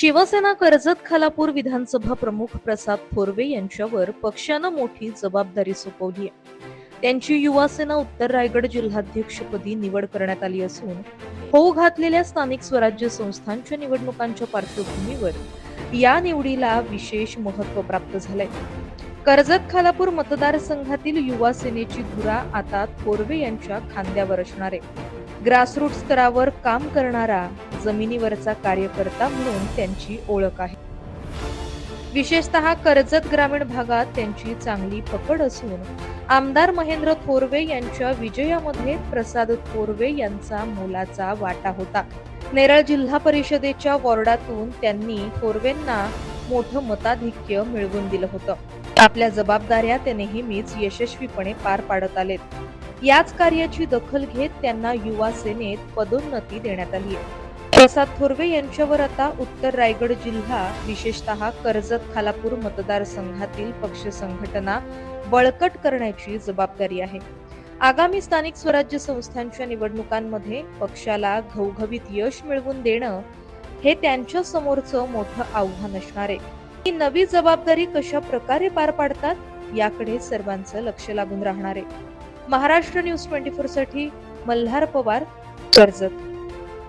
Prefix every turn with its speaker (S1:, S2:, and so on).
S1: शिवसेना कर्जत खालापूर विधानसभा प्रमुख प्रसाद थोरवे यांच्यावर पक्षानं मोठी जबाबदारी सोपवली आहे. त्यांची युवासेना उत्तर रायगड जिल्हाध्यक्षपदी निवड करण्यात आली असून होऊ घातलेल्या स्थानिक स्वराज्य संस्थांच्या निवडणुकांच्या पार्श्वभूमीवर या निवडीला विशेष महत्त्व प्राप्त झालंय. कर्जत खालापूर मतदारसंघातील युवा सेनेची धुरा आता थोरवे यांच्या खांद्यावर असणार आहे. ग्रासरूट स्तरावर काम करणारा जमिनीवरचा कार्यकर्ता म्हणून त्यांची ओळख आहे. विशेषतः कर्जत ग्रामीण भागात त्यांची चांगली पकड असून आमदार महेंद्र थोरवे यांच्या विजयामध्ये प्रसाद थोरवे यांचा मोलाचा वाटा होता. नेरळ जिल्हा परिषदेच्या वॉर्डातून त्यांनी थोरवेंना मोठं मताधिक्य मिळवून दिलं होतं. आपल्या जबाबदाऱ्या ते नेहमीच यशस्वीपणे पार पाडत आलेत. याच कार्याची दखल घेत त्यांना युवा सेनेत पदोन्नती देण्यात आली आहे प्रसाद थोरवे यांच्यावर आता उत्तर रायगड जिल्हा विशेषतः कर्जत खालापूर मतदारसंघातील पक्ष संघटना बळकट करण्याची जबाबदारी आहे. आगामी स्थानिक स्वराज्य संस्थांच्या निवडणुकांमध्ये पक्षाला घवघवीत यश मिळवून देणं हे त्यांच्या समोरचं मोठं आव्हान असणार आहे. ही नवी जबाबदारी कशा प्रकारे पार पाडतात याकडे सर्वांचं लक्ष लागून राहणार आहे. महाराष्ट्र न्यूज ट्वेंटी फोरसाठी मल्हार पवार कर्जत.